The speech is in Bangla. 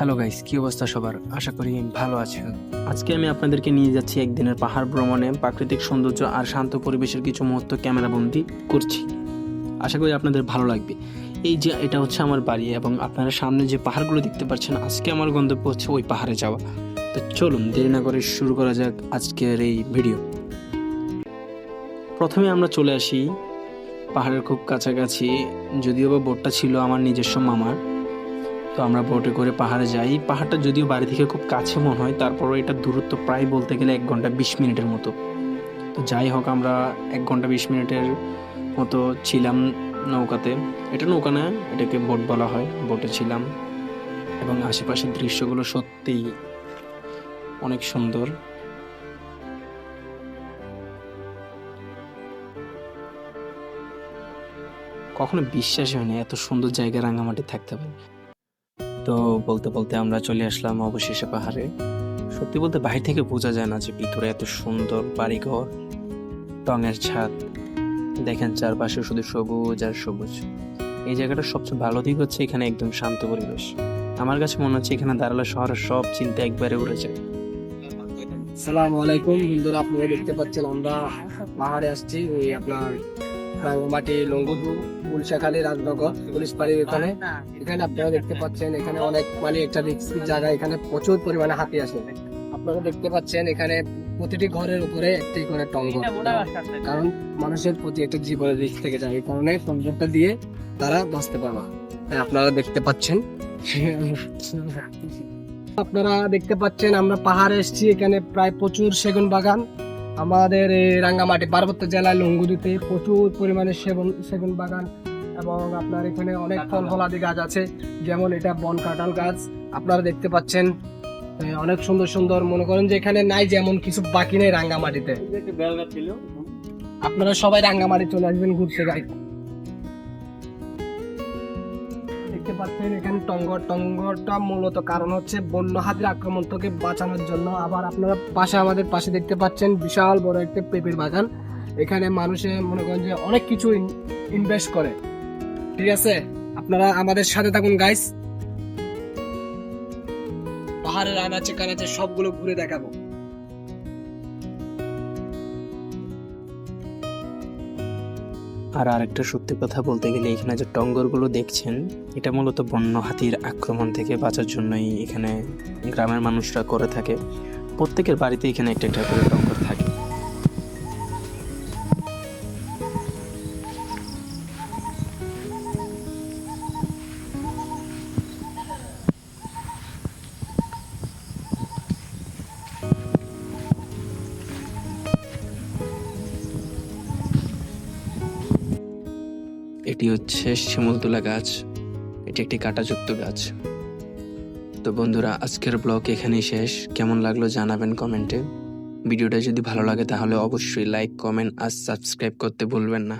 হ্যালো গাইস কি অবস্থা সবার? আশা করি ভালো আছেন। আজকে আমি আপনাদেরকে নিয়ে যাচ্ছি একদিনের পাহাড় ভ্রমণে প্রাকৃতিক সৌন্দর্য আর শান্ত পরিবেশের কিছু মুহূর্ত ক্যামেরাবন্দি করছি। আশা করি আপনাদের ভালো লাগবে। এই যে এটা হচ্ছে আমার বাড়ি এবং আপনারা সামনে যে পাহাড়গুলো দেখতে পাচ্ছেন, আজকে আমার গন্তব্য হচ্ছে ওই পাহাড়ে যাওয়া। তো চলুন, দেরি না করে শুরু করা যাক আজকের এই ভিডিও। প্রথমে আমরা চলে আসি পাহাড়ের খুব কাছাকাছি, যদিও বা বোটটা ছিল আমার নিজস্ব মামার। তো আমরা বোটে করে পাহাড়ে যাই। পাহাড়টা যদিও বাড়ি থেকে খুব কাছে মনে হয়, তারপরও এটা দূরত্ব প্রায় বলতে গেলে এক ঘণ্টা বিশ মিনিটের মতো। তো যাই হোক, আমরা এক ঘণ্টা বিশ মিনিটের মতো ছিলাম নৌকাতে। এটা নৌকা না, এটাকে বোট বলা হয়। বোটে ছিলাম এবং আশেপাশের দৃশ্যগুলো সত্যিই অনেক সুন্দর। কখনো বিশ্বাস হয়নি এত সুন্দর জায়গায় রাঙামাটি থাকতে পারে তো বলতে বলতে আমরা চলে আসলাম অবশেষে পাহাড়ে। সত্যি বলতে বাইরে থেকে বোঝা যায় না যে ভিতরে এত সুন্দর বাড়িঘর টঙের ছাদ, দেখেন চারপাশে শুধু সবুজ আর সবুজ। এই জায়গাটা সবচেয়ে ভালো দিক হচ্ছে এখানে একদম শান্ত পরিবেশ। আমার কাছে মনে হচ্ছে এখানে দাঁড়ালে শহরের সব চিন্তা একবারে উড়ে যায়। সালাম আলাইকুম, বন্ধুরা, আপনারা দেখতে পাচ্ছেন আমরা পাহাড়ে আসছি, ওই আপনার রাঙ্গামাটি লঙ্গুদু গুলশাখালী রাজনগর, পুলিশ বাড়ির এখানে। এখানে আপনারা দেখতে পাচ্ছেন, এখানে অনেক মানে একটা রিক্সি জায়গা এখানে প্রচুর পরিমাণে হাতি আসে। আপনারা দেখতে পাচ্ছেন, এখানে প্রতিটি ঘরের উপরে একটি করে টঙ্গ। কারণ মানুষের প্রতি একটা জীবনের দিক থেকে যায়, এই কারণে টঙ্গটা দিয়ে তারা বাঁচতে পারবে। আপনারা দেখতে পাচ্ছেন। আপনারা দেখতে পাচ্ছেন, আমরা পাহাড়ে এসেছি, এখানে প্রায় প্রচুর সেগুন বাগান। আমাদের এই রাঙ্গামাটি পার্বত্য জেলায় লঙ্গুদিতে প্রচুর পরিমাণে সেবন সেগুন বাগান এবং আপনার এখানে অনেক ফল ফলাদি গাছ আছে যেমন এটা বন কাঁঠাল গাছ আপনারা দেখতে পাচ্ছেন। অনেক সুন্দর সুন্দর মনে করেন যে এখানে নাই যেমন কিছু বাকি নেই রাঙ্গামাটিতে। আপনারা সবাই রাঙ্গামাটি চলে আসবেন ঘুরতে গাই দেখতে পাচ্ছেন, এখানে টঙ্গর টঙ্গরটা মূলত কারণ হচ্ছে বন্য হাতির আক্রমণ থেকে বাঁচানোর জন্য। আবার আপনারা পাশে, আমাদের পাশে দেখতে পাচ্ছেন বিশাল বড় একটা পেঁপের বাগান। এখানে মানুষে মনে করেন যে অনেক কিছু ইনভেস্ট করে। ঠিক আছে? আপনারা আমাদের সাথে থাকুন গাইস পাহাড়ের আনাচে কানাচে সবগুলো ঘুরে দেখাবো। আর আরেকটা সত্যি কথা বলতে গেলে এখানে যে টঙ্গরগুলো দেখছেন, এটা মূলত বন্য হাতির আক্রমণ থেকে বাঁচার জন্যই এখানে গ্রামের মানুষরা করে থাকে। প্রত্যেকের বাড়িতে এখানে একটা একটা করে টঙ্গর এটি হচ্ছে শিমুলতলা গাছ। এটি একটি কাঁটাযুক্ত গাছ। তো বন্ধুরা, আজকের ব্লগ এখানেই শেষ। কেমন লাগল জানাবেন কমেন্টে। ভিডিওটা যদি ভালো লাগে তাহলে অবশ্যই লাইক, কমেন্ট আর সাবস্ক্রাইব করতে ভুলবেন না।